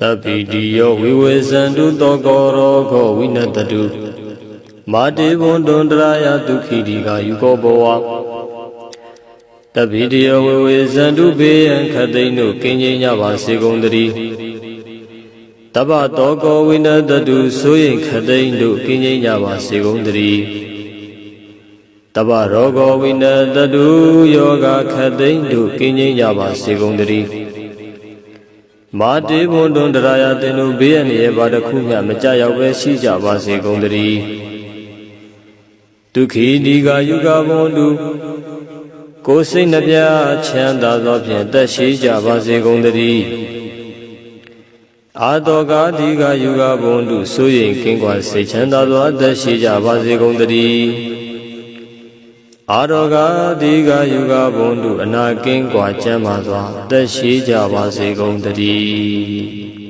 တပိတိယောဝိဝေဇန္တုတောကောရောခောဝိနတတုမာတေဘွန်တွန်တရာယဒုခိတိကယူကောဘဝတပိတိယောဝိဝေဇန္တုဘေယံခတ်သိန်းတို့ကင်းကျင်းကြပါစေကုန်သတည်းတပ္ပတောကောဝိနတတုဆိုရင်ခတ်သိန်းတို့ကင်းကျင်းကြပါစေကုန်သတည်းတပ္ပရောဂောဝိနတတုယောဂခတ်သိန်းတို့ကင်းကျင်းကြပါစေကုန်သတည်း မာတေဘွန်တွန်တရာယတင်တို့ဘေးရန်ရဲ့ဘာတစ်ခုမျှမကြရောက်ပဲရှိကြပါစေကုန်သတည်းဒုက္ခိဒီကယုဂဘွန်တုကိုယ်စိတ်နှပြချမ်းသာသောဖြင့်တက်ရှိကြပါစေကုန်သတည်းအာတောကာဒီကယုဂဘုံတုဆိုရင်ကင်းကွာစိတ်ချမ်းသာသောအသက်ရှိကြပါစေကုန်သတည်း အာရောဂဒီကယုဂဘုံတုအနာကင်းကွာကျမ်းပါစွာအသက်ရှိကြပါစေကုန်သတည်း